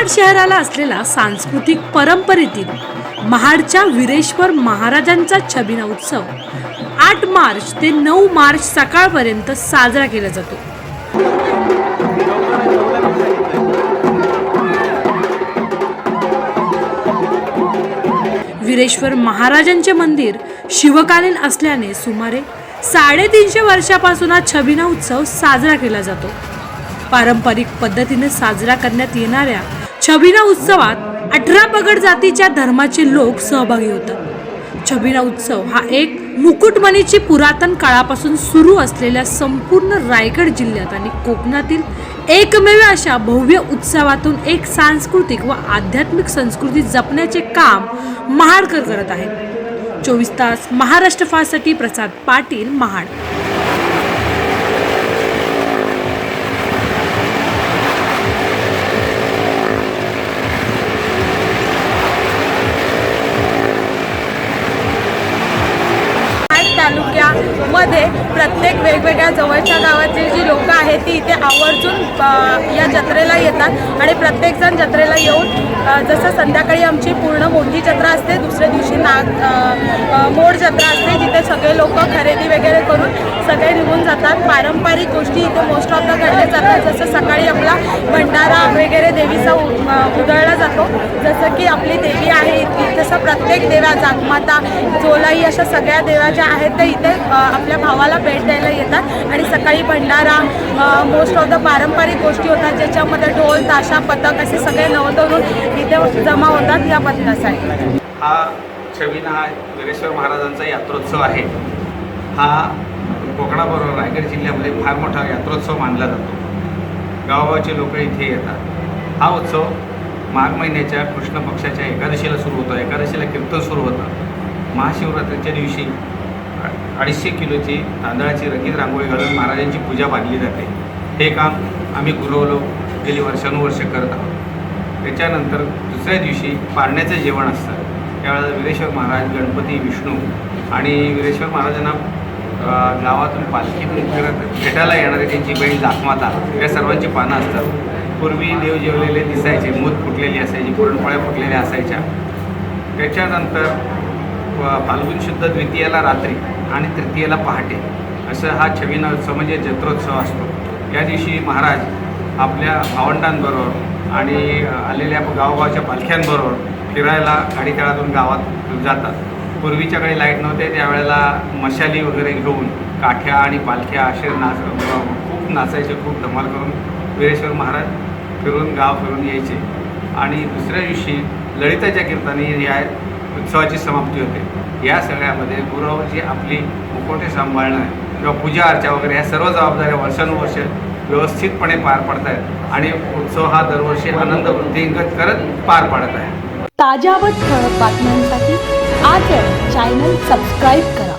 महाड शहराला असलेला सांस्कृतिक परंपरेतील महाडच्या वीरेश्वर महाराजांचा छबिना उत्सव आठ मार्च ते नऊ मार्च सकाळपर्यंत साजरा केला जातो. वीरेश्वर महाराजांचे मंदिर शिवकालीन असल्याने सुमारे साडेतीनशे वर्षापासून हा छबिना उत्सव साजरा केला जातो. पारंपरिक पद्धतीने साजरा करण्यात येणाऱ्या छबिना उत्सवात अठरा पगड जातीच्या धर्माचे लोक सहभागी होतात. छबिना उत्सव हा एक मुकुटमणीची पुरातन काळापासून सुरू असलेल्या संपूर्ण रायगड जिल्ह्यात आणि कोकणातील एकमेव अशा भव्य उत्सवातून एक सांस्कृतिक व आध्यात्मिक संस्कृती जपण्याचे काम महाडकर करत आहेत. चोवीस तास महाराष्ट्र फासाठी प्रसाद पाटील महाड महाड तालुक्यामध्ये प्रत्येक वेगवेगळ्या जवळच्या गावातील जी लोकं आहेत ती इथे आवर्जून या जत्रेला येतात. आणि प्रत्येकजण जत्रेला येऊन जसं संध्याकाळी आमची पूर्ण मोठी जत्रा असते दुसऱ्या दिवशी नाग मोड जत्रा असते जिथे सगळे लोक खरेदी वगैरे करून सगळे निघून जातात. पारंपरिक गोष्टी इथे मोस्ट ऑफ द घडल्या जातात. जसं सकाळी आपला भंडारा वगैरे देवीचा उ- उधळला जातो. जसं की आपली देवी आहे इथे तसं प्रत्येक देव्या जागमाता जोलाई अशा सगळ्या देव्या ज्या आहेत त्या इथे आपल्या भावाला भेट द्यायला येतात. आणि सकाळी भंडारा मोस्ट ऑफ द पारंपरिक गोष्टी होतात ज्याच्यामध्ये ढोल ताशा पथक असे सगळे नवतरुण इथे जमा होतात या पथकासाठी. हा छबिना हा वीरेश्वर महाराजांचा यात्रोत्सव आहे. हा कोकणाबरोबर रायगड जिल्ह्यामध्ये फार मोठा यात्रोत्सव मानला जातो. गावगावचे लोक इथे येतात. हा उत्सव माघ महिन्याच्या कृष्ण पक्षाच्या एकादशीला सुरू होतो. एकादशीला कीर्तन सुरू होतं. महाशिवरात्रीच्या दिवशी अडीचशे किलोची तांदळाची रंगीत रांगोळी घालून महाराजांची पूजा बांधली जाते. हे काम आम्ही गुरवलो गेली वर्षानुवर्ष करत आहोत. त्याच्यानंतर दुसऱ्या दिवशी पारण्याचं जेवण असतं. त्यावेळेला वीरेश्वर महाराज गणपती विष्णू आणि वीरेश्वर महाराजांना गावातून पालखीतून फिरत भेटायला येणारे त्यांची बहीण लाखमाता या सर्वांची पानं असतात. पूर्वी देव जेवलेले दिसायचे मूत फुटलेली असायची पुरणपोळ्या फुटलेल्या असायच्या. त्याच्यानंतर फाल्गुन शुद्ध द्वितीयेला रात्री आणि तृतीयेला पहाटे. असं हा छबिना उत्सव म्हणजे जत्रोत्सव असतो. या दिवशी महाराज आपल्या भावंडांबरोबर आणि आलेल्या गावगावच्या पालख्यांबरोबर फिरायला गाडीतळातून गावात जातात. पूर्वीच्या काळी लाइट नव्हते त्यावेळेला मशाली वगैरे घेऊन काठ्या आणि पालख्या असे नाच खूप नाचायचे खूप धमाल करून वीरेश्वर महाराज फिरून गाव फिरून यायचे. आणि दुसऱ्या दिवशी ललिताच्या कीर्तनी या उत्सवाची समाप्ती होते. या सगळ्यामध्ये गुरुजी आपली मुकोटे सांभाळणं किंवा पूजा अर्चा वगैरे ह्या सर्व जबाबदाऱ्या वर्षानुवर्ष व्यवस्थितपणे पार पडत आहेत आणि उत्सव हा दरवर्षी आनंद वृद्धिंगत करत पार पाडत आहे. ताज्या व ठळक बातम्यांसाठी आज चॅनल सबस्क्राईब करा.